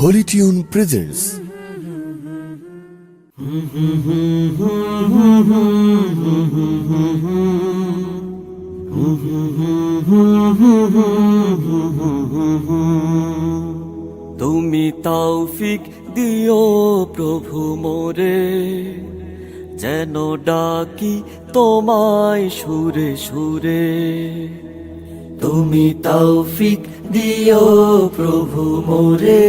Holi tune presents তুমি তৌফিক দিও প্রভু মোরে যেন ডাকি তোমায় সুরে সুরে। তুমি তৌফিক দিও প্রভু মোরে,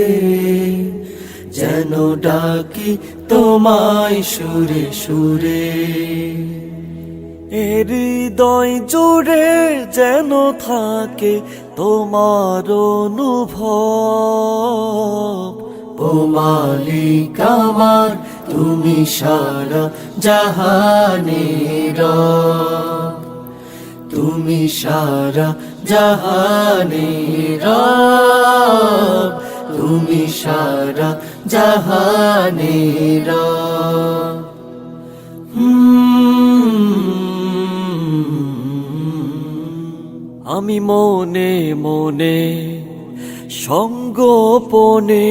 যেন ডাকি তোমায় সুরে সুরে হৃদয় জুড়ে যেন থাকে তোমার অনুভব ও মালিক আমার, তুমি সারা জাহানের। তুমি সারা জাহানের তুমি সারা জাহানের। আমি মনে মনে সঙ্গোপনে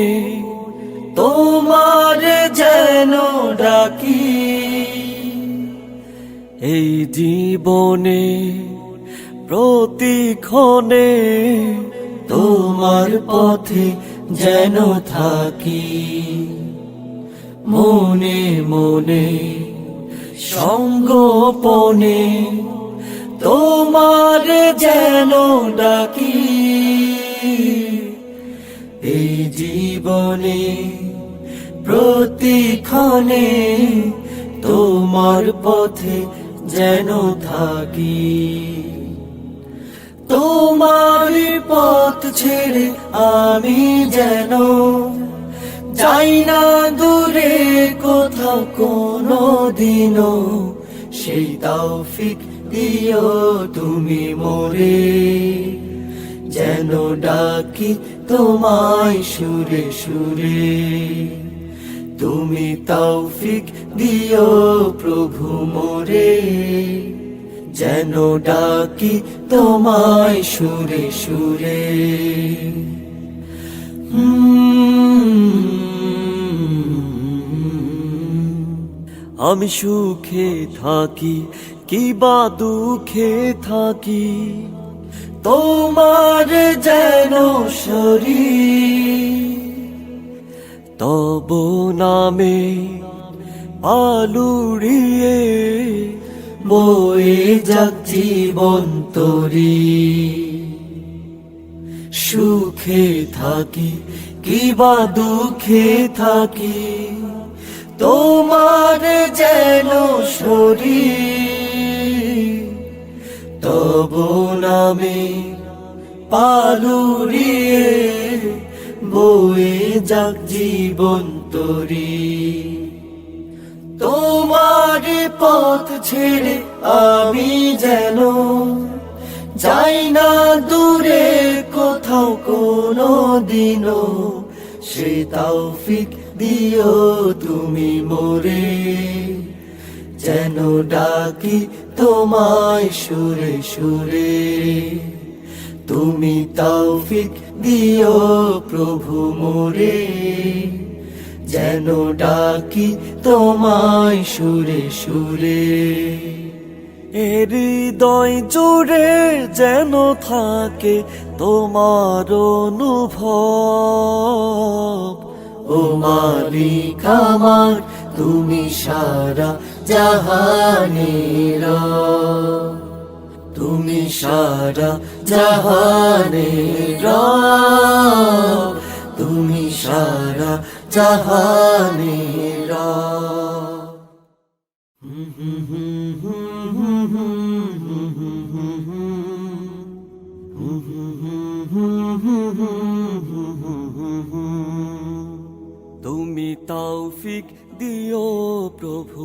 তোমার যেন ডাকি, এই জীবনে প্রতিক্ষণে তোমার পথে যেন থাকি। মনে মনে সঙ্গোপনে তোমার যেন ডাকি। এই জীবনে প্রতিক্ষণে তোমার পথে যেন থাকি। তোমার পথ ছেড়ে আমি যেন যাই না দূরে কোথাও কোনো দিনও সেই তৌফিক দিও তুমি মোরে। যেন ডাকি তোমায় সুরে সুরে। তুমি তৌফিক দিও প্রভু মোরে। যেন ডাকি তোমায় সুরে সুরে। আমি সুখে থাকি কি বা দুঃখে থাকি, তোমার যেন শরীর। তব নামে আলুড়িয়ে বয়ে যাক জীবন তরি। সুখে থাকি কিবা দুঃখে থাকি, তোমার যেন শরীর। তব নামে পালুরিয়ে বয়ে যাক জীবন তরি। তোমার পথ ছেড়ে আমি যেন যাই না দূরে কোথাও কোনো দিনও। সে তৌফিক দিও তুমি মোরে, যেন ডাকি তোমায় সুরে সুরে। তুমি তৌফিক দিও প্রভু মোরে। যেন ডাকি তোমায় সুরে সুরে হৃদয় জুড়ে যেন থাকে তোমার অনুভব ও মালিক আমার, তুমি সারা জাহানের। তুমি সারা জাহানের। তুমি সারা জাহানের। তুমি তৌফিক দিও প্রভু